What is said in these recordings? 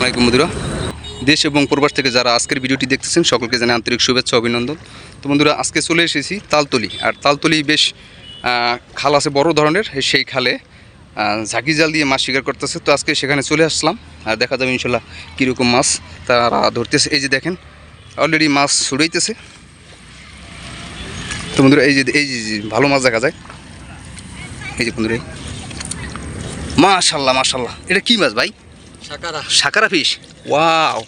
আসসালামাইকুম বন্ধুরা। দেশ এবং প্রবাস থেকে যারা আজকের ভিডিওটি দেখতেছেন, সকলকে জানাই আন্তরিক শুভেচ্ছা, অভিনন্দন। তো বন্ধুরা, আজকে চলে এসেছি তালতলি। আর তালতলি বেশ খাল আছে বড় ধরনের, সেই খালে ঝাঁকি জাল দিয়ে মাছ শিকার করতেছে। তো আজকে সেখানে চলে আসলাম। আর দেখা যাবে ইনশাল্লাহ কীরকম মাছ তারা ধরতেছে। এই যে দেখেন অলরেডি মাছ ছুড়াইতেছে। তো বন্ধুরা, এই যে এই যে ভালো মাছ দেখা যায়। এই যে বন্ধুরা। মাশাল্লাহ মাশাল্লাহ। এটা কি মাছ ভাই? সাকারা। ফিশ ওয়াও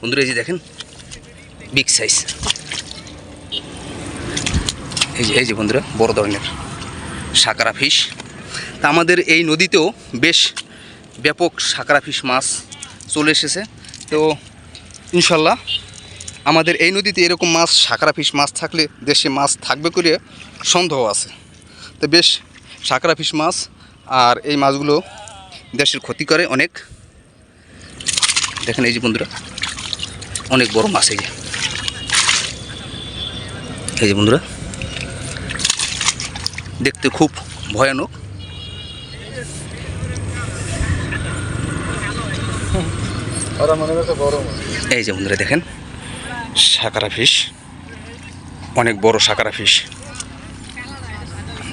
বন্ধুরা, এই যে দেখেন বিগ সাইজ এই যে এই যে বন্ধুরা, বড় ধরনের সাকারা ফিশ তা আমাদের এই নদীতেও বেশ ব্যাপক সাকারা ফিশ মাছ চলে এসেছে। তো ইনশাল্লাহ আমাদের এই নদীতে এরকম মাছ, সাকারা ফিশ মাছ থাকলে দেশে মাছ থাকবে করে সন্দেহ আছে। তো বেশ সাকারা ফিশ মাছ, আর এই মাছগুলো দেশের ক্ষতি করে অনেক। দেখেন এই যে বন্ধুরা অনেক বড় মাছ এই যে। এই যে বন্ধুরা দেখতে খুব ভয়ানক। এই যে বন্ধুরা দেখেন সাকারা ফিশ অনেক বড় সাকারা ফিশ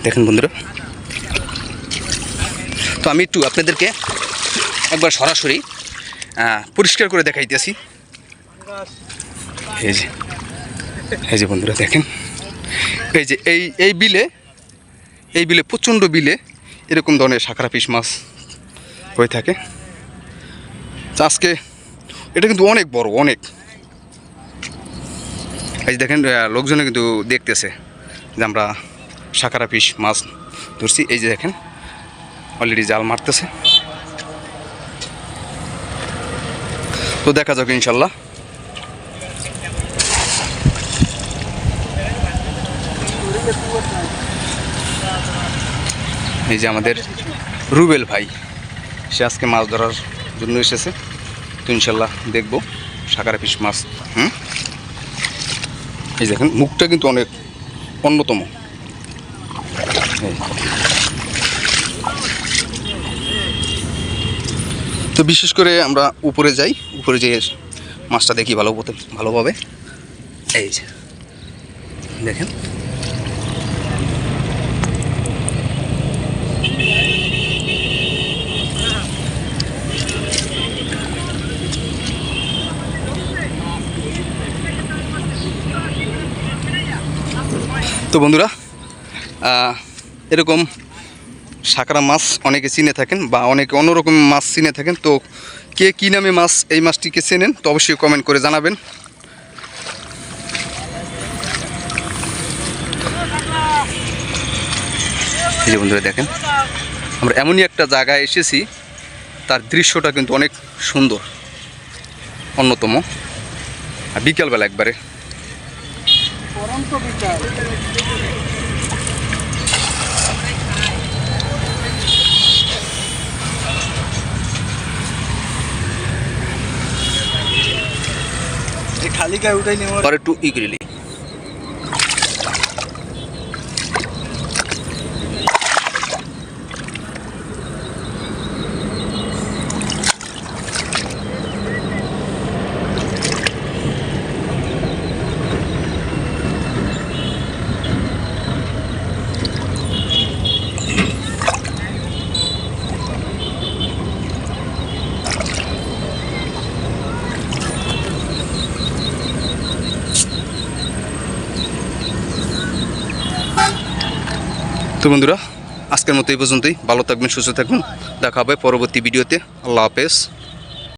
দেখেন বন্ধুরা তো আমি একটু আপনাদেরকে একবার সরাসরি পরিষ্কার করে দেখাইতেছি। এই যে এই যে বন্ধুরা দেখেন। এই যে, এই এই বিলে এই বিলে প্রচণ্ড বিলে এরকম ধরনের সাকারা পিস মাছ হয়ে থাকে। আজকে এটা কিন্তু অনেক বড়, অনেক। এই দেখেন লোকজনে কিন্তু দেখতেছে যে আমরা সাকারা পিস মাছ ধরছি। এই যে দেখেন অলরেডি জাল মারতেছে। তো দেখা যাক ইনশাল্লাহ। এই যে আমাদের রুবেল ভাই, সে আজকে মাছ ধরার জন্য এসেছে। তো ইনশাল্লাহ দেখব, সাকারা পিস মাছ, হুম? এই দেখেন, মুখটা কিন্তু অনেক অন্যতম। তো বিশেষ করে আমরা উপরে যাই, উপরে যেয়ে মাছটা দেখি ভালো ভালোভাবে। এই যে, দেখেন। তো বন্ধুরা এরকম সাঁকড়া মাছ অনেকে চিনে থাকেন বা অনেকে অন্যরকম মাছ চিনে থাকেন। তো কে কী নামে মাছ, এই মাছটিকে চেনেন? তো অবশ্যই কমেন্ট করে জানাবেন। এই যে বন্ধুরা দেখেন, আমরা এমনই একটা জায়গায় এসেছি, তার দৃশ্যটা কিন্তু অনেক সুন্দর, অন্যতম। আর বিকালবেলা একবারে। तालिका एउटै नै हो टु इक्रेली তো বন্ধুরা, আজকের মতো এই পর্যন্তই। ভালো থাকবেন, সুস্থ থাকবেন। দেখা হবে পরবর্তী ভিডিওতে। আল্লাহ হাফেজ।